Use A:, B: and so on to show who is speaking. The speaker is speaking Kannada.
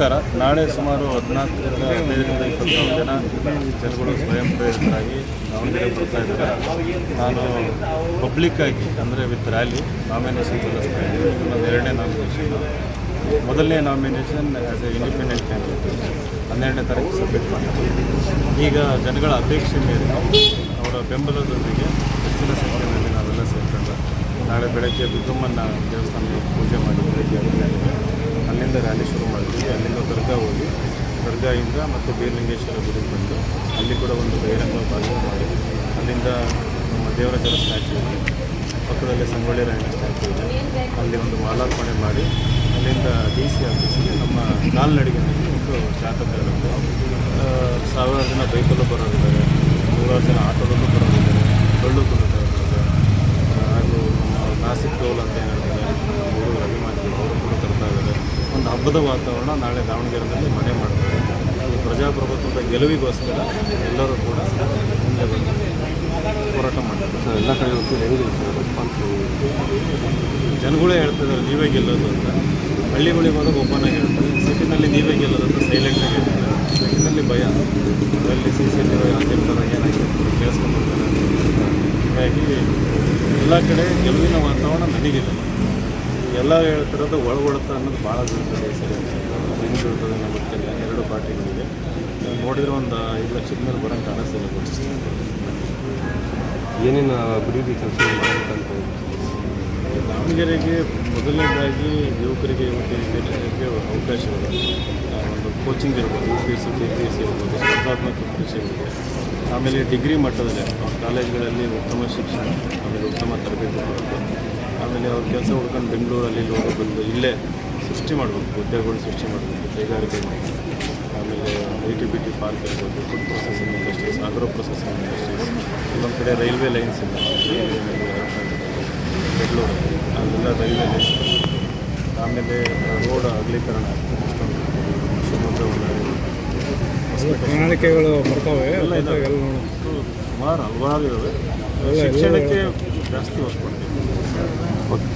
A: ನಮಸ್ಕಾರ ನಾಳೆ ಸುಮಾರು ಹದಿನಾಲ್ಕರಿಂದ ಹದಿನೈದರಿಂದ ಇಪ್ಪತ್ತೊಂದು ಜನ ಜನಗಳು ಸ್ವಯಂ ಪ್ರೇರಿತರಾಗಿ ದಾವಣಗೆರೆ ಬರ್ತಾ ಇದ್ದಾರೆ. ನಾನು ಪಬ್ಲಿಕ್ಕಾಗಿ ಅಂದರೆ ವಿತ್ ರ್ಯಾಲಿ ನಾಮಿನೇಷನ್ ಸಲ್ಲಿಸ್ತಾ ಇದ್ದೀನಿ. ಇದು ನನ್ನ ಎರಡನೇ ನಾಮಿನೇಷನ್ ಮೊದಲನೇ nomination as a independent candidate ಹನ್ನೆರಡನೇ ತಾರೀಕು ಸಬ್ಮಿಟ್ ಮಾಡ್ತೀನಿ. ಈಗ ಜನಗಳ ಅಪೇಕ್ಷೆ ಮೇರೆಗೆ ಅವರ ಬೆಂಬಲದೊಂದಿಗೆ ಹೆಚ್ಚಿನ ಸಂಖ್ಯೆಯಲ್ಲಿ ನಾವೆಲ್ಲ ಸೇರ್ಕೊಂಡು ನಾಳೆ ಬೆಳಗ್ಗೆ ದುರ್ಗಮ್ಮನ ದೇವಸ್ಥಾನಕ್ಕೆ ಪೂಜೆ ಮಾಡಿ ಬೆಳಗ್ಗೆ ಹತ್ತು ಗಂಟೆಗೆ ಅಲ್ಲಿಂದ ರ್ಯಾಲಿ ಶುರು ಮಾಡಿದ್ವಿ ಅಲ್ಲಿಂದ ದರ್ಗಾ ಹೋಗಿ ದರ್ಗಾಯಿಂದ ಮತ್ತು ಬೀರಲಿಂಗೇಶ್ವರ ಗುಡಿಗೆ ಬಂದು ಅಲ್ಲಿ ಕೂಡ ಒಂದು ಬಹಿರಂಗ ಭಾಷಣ ಮಾಡಿ ಅಲ್ಲಿಂದ ನಮ್ಮ ದೇವರಾಜರ ಸ್ಟ್ಯಾಚು ಇದೆ. ಪಕ್ಕದಲ್ಲಿ ಸಂಗೊಳ್ಳಿ ರಾಯಣ್ಣ ಸ್ಟ್ಯಾಚು ಇದೆ. ಅಲ್ಲಿ ಒಂದು ಮಾಲಾರ್ಪಣೆ ಮಾಡಿ ಅಲ್ಲಿಂದ ಡಿ ಸಿ ಆಫೀಸಿಗೆ ನಮ್ಮ ಕಾಲ್ನಡಿಗೆನಲ್ಲಿ ಒಂದು ಜಾತಕ ಇರುತ್ತೆ ಸಾವಿರಾರು ಜನ ಬೈಕಲ್ಲೂ ಬರೋದಿದ್ದಾರೆ ನೂರಾರು ಜನ ಆಟೋದಲ್ಲೂ ಬರೋದಿದ್ದಾರೆ ಡೊಳ್ಳು ಕುಣಿತಾ ಇರ್ತಾರೆ ಹಾಗೂ ನಾಸಿಕ್ ಟೋಲ್ ಅಂತ ಏನು ಹೇಳ್ತಾರೆ ಅವರು ಅಭಿಮಾನಿಗಳು ಅವರು ಕೂಡ ತರ್ತಾ ಇದ್ದಾರೆ. ಒಂದು ಹಬ್ಬದ ವಾತಾವರಣ ನಾಳೆ ದಾವಣಗೆರೆಯಲ್ಲಿ ಮನೆ ಮಾಡ್ತಾರೆ. ಪ್ರಜಾಪ್ರಭುತ್ವದ ಗೆಲುವಿಗೋಸ್ಕರ ಎಲ್ಲರೂ ಕೂಡ ಮುಂದೆ ಬಂದು ಹೋರಾಟ ಮಾಡ್ತಾರೆ.
B: ಸರ್ ಎಲ್ಲ ಕಡೆ
A: ಜನಗಳೇ ಹೇಳ್ತಿದ್ದಾರೆ ನೀವೇ ಗೆಲ್ಲೋದು ಅಂತ. ಹಳ್ಳಿಗಳಿಗೆ ಹೋದಾಗ ಓಪನ್ ಆಗಿ ಹೇಳ್ತಾರೆ ಸಿಟಿನಲ್ಲಿ ನೀವೇ ಗೆಲ್ಲೋದು ಅಂತ ಸೈಲೆಂಟಾಗಿ ಹೇಳ್ತಾರೆ. ಸಿಟಿನಲ್ಲಿ ಭಯ. ಅಲ್ಲಿ ಸಿ ಸಿ ಟಿ ವಿ ಹಾಕಿರ್ತಾರೆ ಏನಾಗಿದೆ ಕೇಳಿಸ್ಕೊಂಡ್ಬರ್ತಾರೆ ಹೀಗಾಗಿ ಎಲ್ಲ ಕಡೆ ಗೆಲುವಿನ ವಾತಾವರಣ ನನಗಿದೆ ಎಲ್ಲ ಹೇಳ್ತಿರೋದು ಒಳಗೊಡುತ್ತೆ ಅನ್ನೋದು ಭಾಳ ಬೀಳ್ತದೆ ಸರಿ ಬೀಳ್ತದೆ ಅನ್ನೋ ಪಾರ್ಟಿಗಳಿಗೆ ನೋಡಿದ್ರೆ ಒಂದು ಐದು ಲಕ್ಷದ ಮೇಲೆ ಬರೋಂಗೆ ಕಾಣಿಸ್ತಿಲ್ಲ
B: ಏನೇನು ಅಭಿವೃದ್ಧಿ ಕೆಲಸ ಮಾಡಬೇಕಂತ
A: ದಾವಣಗೆರೆಗೆ ಮೊದಲನೇದಾಗಿ ಯುವಕರಿಗೆ ಯುವತಿಯರಿಗೆ ಅವಕಾಶಗಳು. ಆ, ಒಂದು ಕೋಚಿಂಗ್ ಇರ್ಬೋದು U P S C K P S C ಇರ್ಬೋದು ಸ್ಪರ್ಧಾತ್ಮಕ ಪರೀಕ್ಷೆಗಳಿಗೆ ಆಮೇಲೆ ಡಿಗ್ರಿ ಮಟ್ಟದಲ್ಲಿ ಕಾಲೇಜ್ಗಳಲ್ಲಿ ಕಾಲೇಜುಗಳಲ್ಲಿ ಉತ್ತಮ ಶಿಕ್ಷಣ ಆಮೇಲೆ ಉತ್ತಮ ತರಬೇತಿ ಆಮೇಲೆ ಅವ್ರ ಕೆಲಸ ಹುಡ್ಕೊಂಡು ಬೆಂಗಳೂರಲ್ಲಿ ಹೋಗಿ ಬಂದು ಇಲ್ಲೇ ಸೃಷ್ಟಿ ಮಾಡಬೇಕು ಉದ್ಯೋಗಗಳು ಸೃಷ್ಟಿ ಮಾಡಬೇಕು ಮಾಡಿ ಆಮೇಲೆ I T B T park ಇರ್ಬೋದು food processing industries agro processing industries ಕೆಲವೊಂದು ಕಡೆ ರೈಲ್ವೆ ಲೈನ್ಸ್ ಇಲ್ಲ ಬೆಂಗಳೂರು. ಅಲ್ಲೆಲ್ಲ ರೈಲ್ವೆ ಲೈನ್ಸ್ ಆಮೇಲೆ ರೋಡ್ ಅಗಲೀಕರಣ ಅಷ್ಟೊಂದು. ಶಿವಮೊಗ್ಗ
C: ಪ್ರಣಾಳಿಕೆಗಳು ಬರ್ತವೆ
A: ಎಲ್ಲ
C: ನೋಡು.
A: ಸುಮಾರು ಹಲವಾರು ಇದ್ದಾವೆ ಶಿಕ್ಷಣಕ್ಕೆ ಜಾಸ್ತಿ ಹೊಸ್ಕೊಡ್ತೀವಿ ಕೊಡ್ತೀವಿ.
B: ಓಕೆ.